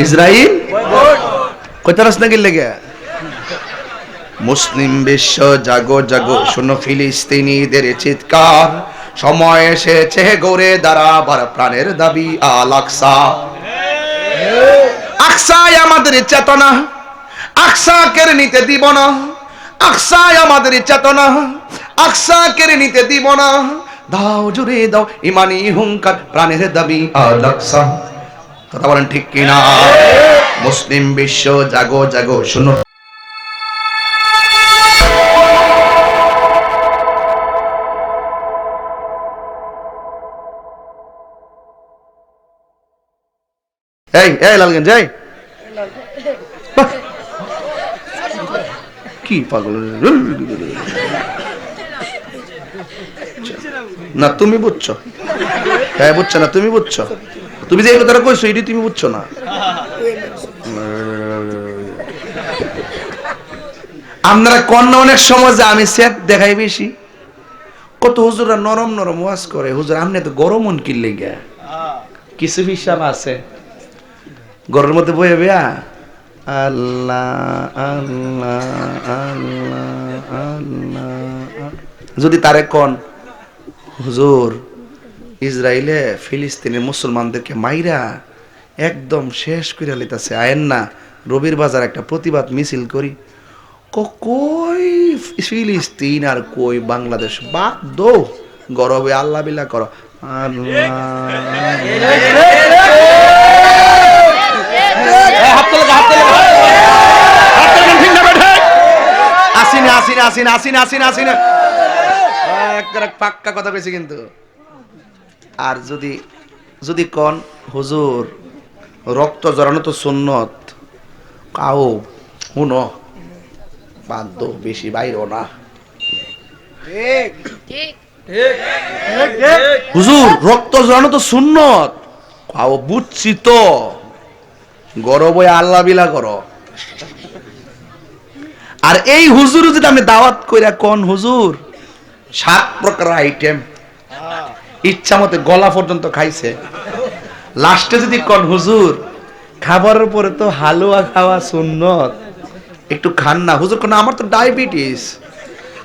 Israel কইতারাস নাকি লেগে? মুসলিম বিশ্ব জাগো জাগো শোনো ফিলিস্তিনিদের চিৎকার। সময় এসেছে গড়ে দাঁড়াবার প্রাণের দাবি আল আকসা। আকসায় আমাদের চেতনা আকসা কেড়ে নিতে দিব না। আকসায় আমাদের চেতনা আকসা কেড়ে নিতে দিব না। দাও জুড়ে দাও ইমানি হুঙ্কার প্রাণের দাবি আল আকসা। কথা বলেন ঠিক কিনা? মুসলিম বিশ্ব জাগো জাগো, শুনো। এই এই লালগঞ্জ, এই। কি পাগল না, তুমি বুঝছ। হ্যাঁ বুঝছ না, তুমি বুঝছ। তুমি যে এই কথাটা কইছো, এটি তুমি বুঝছ না। আপনারা কন্যা অনেক সময় যে আমি সেট দেখাই বেশি। কত হুজুরা নরম নরম ওয়াজ করে। হুজুর, আপনি তো গরম মন কিনলে গা কিছু হিসাব আছে। ঘরের মধ্যে বয়ে বেয়া আল্লাহ আল্লাহ আল্লাহ আল্লাহ। যদি তারে কন, হুজুর ইসরায়েলে ফিলিস্তিনের মুসলমানদেরকে মাইরা একদম শেষ করে লিতাছে আয়েন না, রবির বাজার একটা প্রতিবাদ মিছিল করি। কই ফিলিস্তিন আর কই বাংলাদেশ? বাদ দো, গরবে আল্লাহ বিলা করো। আসিনা আসিনা আসিনা আসিনা আসিনা আসিনা। পাক্কা কথা কইছি কিন্তু। আর যদি যদি কন, হুজুর, রক্ত জড়ানো তো সুন্নত। কাও শুনো। বাধ্য বেশি বাইরও না। হুজুর, রক্ত জড়ানো তো সুন্নত। কাও বুঝছি তো। গরব আল্লাহ বিলা করো। আর এই হুজুর যদি আমি দাওয়াত কইরা কোন, হুজুর, সাত প্রকার আইটেম ইচ্ছা মতে গলা পর্যন্ত খাইছে। লাস্টে যদি কোন, হুজুর, খাবারের পরে তো হালুয়া খাওয়া সুন্নত। একটু খান না। হুজুর কোন, আমার তো ডায়াবেটিস।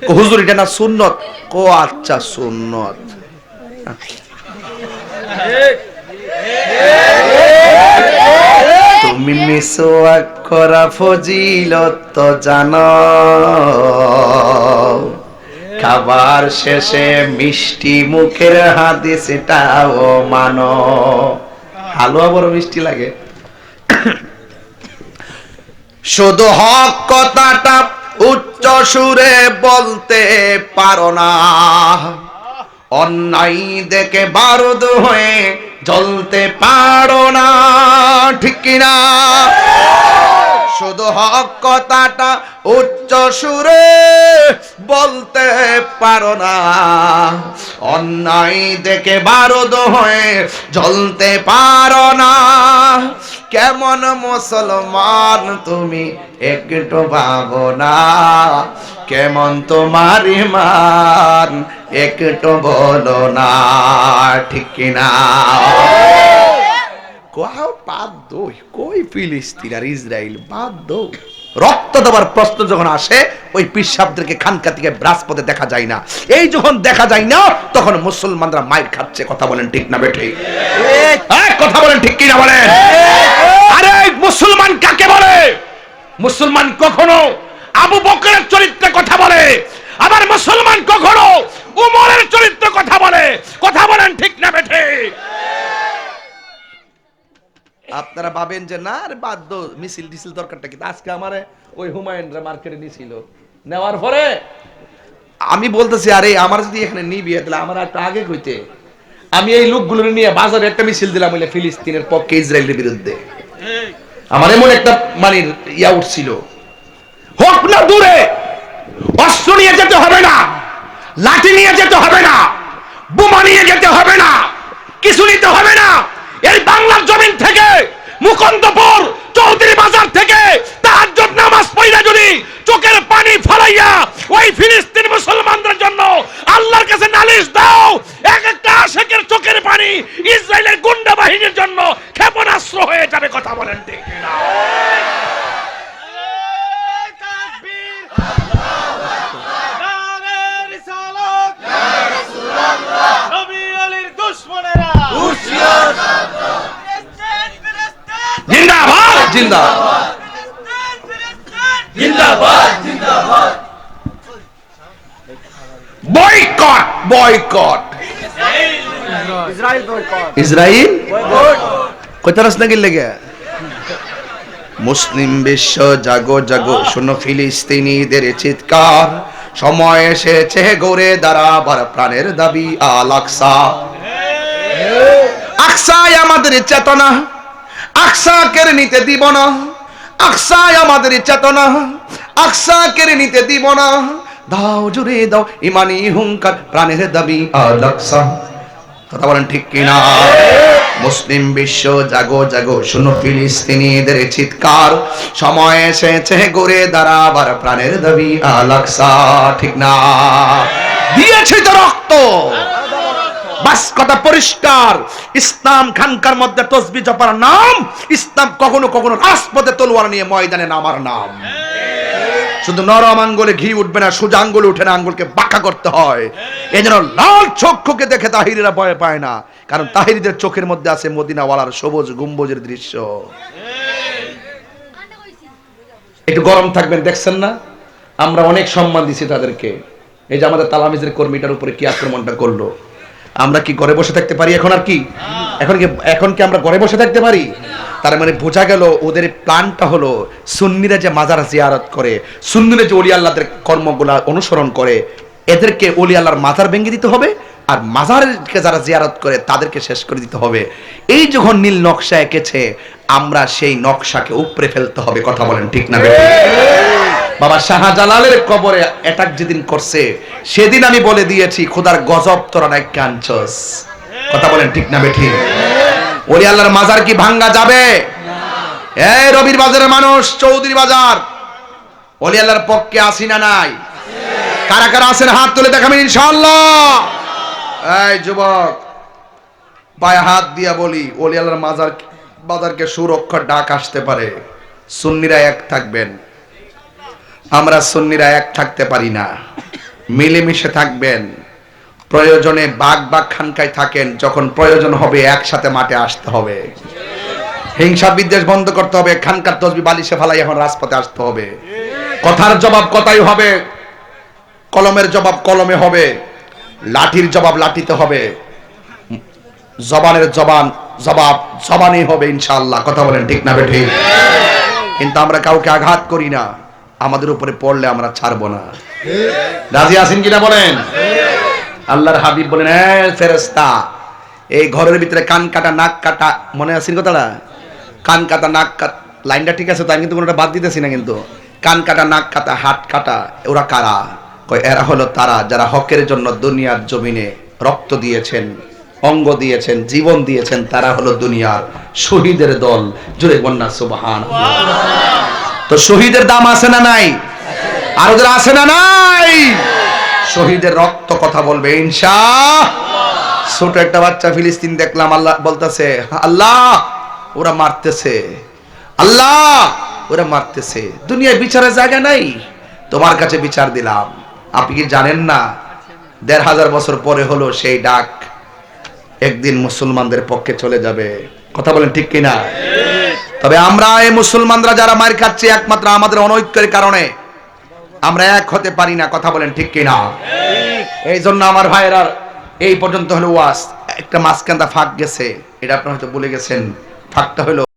হুজুর, এটা না সুন্নত? কো আচ্ছা সুন্নত। তুমি মিসওয়াক করা ফজিলত জানো। খাবার শেষে মিষ্টি মুখের হাদিসটাও মানো। হালুয়া বড় মিষ্টি লাগে। শুধু হক কথাটা উচ্চ সুরে বলতে পারো না। অন্যায় দেখে বারুদ হয়ে জ্বলতে পারো না, ঠিক কিনা? শুধু হক কথাটা উচ্চ সুরে বলতে পারো না। অন্যায় দেখে বারুদ হয়ে জ্বলতে পারো না। কেমন মুসলমান তুমি একটু ভাবো না। কেমন তোমার ইমান একটু বলো না। ঠিক কিনা কোথাও বাধ্য কই ফিলিস্তিন আর ইসরায়েল বাধ্য রক্ত দেওয়ার প্রশ্ন যখন আসে ওই পিসাবদেরকে খানকা থেকে ব্রাসপদে দেখা যায় না। এই যখন দেখা যায় না তখন মুসলমানরা মাইর খাচ্ছে কথা বলেন ঠিক না বেঠে? হ্যাঁ, কথা বলেন ঠিক কিনা বলেন? আরে মুসলমান কাকে বলে? মুসলমান কখনো আবু বকরের চরিত্রে কথা বলে আবার মুসলমান কখনো উমরের চরিত্রে কথা বলে। কথা বলেন ঠিক না বেঠে? আপনারা ভাবেন যে, না, আরে বাধ্য মিছিল টিছিল দরকারটা কি? আজকে আমারে ওই হুমায়ুনরা মার্কেটে নিছিল। নেওয়ার পরে আমি বলতেছি, আরে, আমার যদি এখানে নিবি, তাহলে আমার একটু আগে কইতে। আমি এই লোকগুলো নিয়ে বাজারে একটা মিছিল দিলাম বলে ফিলিস্তিনের পক্ষে ইসরায়েলের বিরুদ্ধে। আমার এমন একটা মানে ইয়া উঠছিল। হোক না দূরে, অস্ত্র নিয়ে যেতে হবে না, লাঠি নিয়ে যেতে হবে না, বোমা নিয়ে যেতে হবে না, কিছু নিতে হবে না এই বাংলার জমিন থেকে, মুকন্দপুর চৌধুরী বাজার থেকে তার জন্য নামাজ পড়া যদি চোখের পানি ফলাইয়া ওই ফিলিস্তিন মুসলমানদের জন্য আল্লাহর কাছে নালিশ দাও এক একটা আশেকের চোখের পানি ইসরায়েলের গুন্ডা বাহিনীর জন্য ক্ষেপণাস্ত্র হয়ে যাবে কথা বলেন ঠিক কিনা জিন্দাবাদ। জিন্দাবাদ জিন্দাবাদ। Boycott boycott. ইসরায়েল গেলে গে মুসলিম বিশ্ব, জাগো জাগো শুনো ফিলিস্তিনিদের চিৎকার। সময় এসেছে গড়ে দাঁড়াবার প্রাণের দাবি আল আকসা। আকসায় আমাদের চেতনা। আকসা কেড়ে নিতে দিব না। আকসায় আমাদের চেতনা। আকসা কেড়ে নিতে দিব না। দাও জুড়ে দাও ইমানি হুঙ্কার, প্রাণের দাবি আল আকসা। কথা বলেন ঠিক কিনা? মুসলিম বিশ্ব, জাগো জাগো শুনো ফিলিস্তিনিদের চিৎকার। সময় এসেছে গড়ে দাঁড়াবার, প্রাণের দাবি আলাকসা ঠিক না? দিয়েছে তো রক্ত। বাস কথা পরিষ্কার। ইসলাম খানকার মধ্যে তসবি জপার নাম, ইসলাম কখনো কখনো রাজপথে তলোয়ার নিয়ে ময়দানে নামার নাম। শুধু নরম আঙ্গুলে ঘি উঠবে না, সোজা আঙ্গুলে উঠে না, আঙ্গুলকে বাঁকা করতে হয়। এই জন্য লাল চক্ষুকে দেখে তাহিরিরা ভয় পায় না, কারণ তাহিরিদের চোখের মধ্যে আছে মদিনাওয়ালার সবুজ গম্বুজের দৃশ্য। একটু গরম থাকবেন, দেখছেন না? আমরা অনেক সম্মান দিছি তাদেরকে। এই যে আমাদের তালামিজের কর্মীটার উপরে কি আক্রমণটা করল? আমরা কি ঘরে বসে থাকতে পারি এখন আর কি? এখন কি এখন কি আমরা ঘরে বসে থাকতে পারি? তার মানে বোঝা গেল ওদের প্ল্যানটা হলো সুন্নিরা যে মাজার জিয়ারত করে, সুন্নিরা যে অলি আল্লাহদের কর্মগুলা অনুসরণ করে, এদেরকে অলি আল্লাহর মাজার ভেঙে দিতে হবে আর মাজারকে যারা জিয়ারত করে তাদেরকে শেষ করে দিতে হবে। এই যখন নীল নকশা এঁকেছে, আমরা সেই নকশাকে উপরে ফেলতে হবে, কথা বলেন ঠিক না? বাবা শাহজালালের কবরে অ্যাটাক যেদিন করছে সেদিন আমি বলে দিয়েছি খোদার গজব তোরা নাই কাঞ্চস কথা বলেন ঠিক না বেঠি? ওলি আল্লাহর মাজার কি ভাঙ্গা যাবে? এই রবির বাজারের মানুষ চৌধুরী বাজার। ওলি আল্লাহর পক্ষে আসি না নাই? কারা কারা আছেন হাত তুলে দেখাবেন ইনশাআল্লাহ? এই যুবক পায়ে হাত দিয়া বলি ওলি আল্লাহর মাজার বাজারকে সুরক্ষার ডাক আসতে পারে। সুন্নিরা এক থাকবেন। আমরা সুন্নিরা এক থাকতে পারি না। মিলেমিশে থাকবেন। প্রয়োজনে বাঘ বাঘ খানকায় থাকেন, যখন প্রয়োজন হবে একসাথে মাঠে আসতে হবে। হিংসা বিদ্বেষ বন্ধ করতে হবে, খানকার তসবি বালিশে ফালাই এখন রাজপথে আসতে হবে। কথার জবাব কথাই হবে, কলমের জবাব কলমে হবে, লাঠির জবাব লাঠিতে হবে। জবানের জবান, জবাব জবানই হবে ইনশাল্লাহ কথা বলেন ঠিক না বেঠি? কিন্তু আমরা কাউকে আঘাত করি না। আমাদের উপরে পড়লে আমরা ছাড়বো না। রাজি আছেন কিনা বলেন? আল্লাহর হাবিব বলেন হ্যাঁ ফেরেস্তা এই ঘরের ভিতরে কান কাটা নাক কাটা মনে আছেন কথাটা? কান কাটা নাক কাটা লাইনটা ঠিক আছে তো? আমি কিন্তু কোনোটা বাদ দিতেছি না কিন্তু। কান কাটা নাক কাটা হাত কাটা ওরা কারা? কয় এরা হলো তারা যারা হকের জন্য দুনিয়ার জমিনে রক্ত দিয়েছেন অঙ্গ দিয়েছেন জীবন দিয়েছেন তারা হলো দুনিয়ার শহীদের দল। জুড়ে বন্যা সুবহান তো শহীদের দাম আছে না নাই? আর ওদের আছে না নাই? শহীদের রক্ত কথা বলবে ইনশা ছোট একটা বাচ্চা ফিলিস্তিন দেখলাম, আল্লাহ বলতেছে, আল্লাহ, ওরা মারতেছে। আল্লাহ, ওরা মারতেছে। দুনিয়ায় বিচারের জায়গা নাই। তোমার কাছে বিচার দিলাম। আপনি কি জানেন না, দেড় হাজার বছর পরে হলো সেই ডাক। একদিন মুসলমানদের পক্ষে চলে যাবে। কথা বলেন ঠিক কিনা? তবে আমরা এই মুসলমানরা যারা মার খাচ্ছি একমাত্র আমাদের অনৈক্যের কারণে, আমরা এক হতে পারি না, কথা বলেন ঠিক কিনা? এই জন্য আমার ভাইয়েরা, এই পর্যন্ত হলো ওয়াস একটা মাঝখানটা ফাঁক গেছে, এটা আপনারা হয়তো বলে গেছেন। ফাঁকটা হলো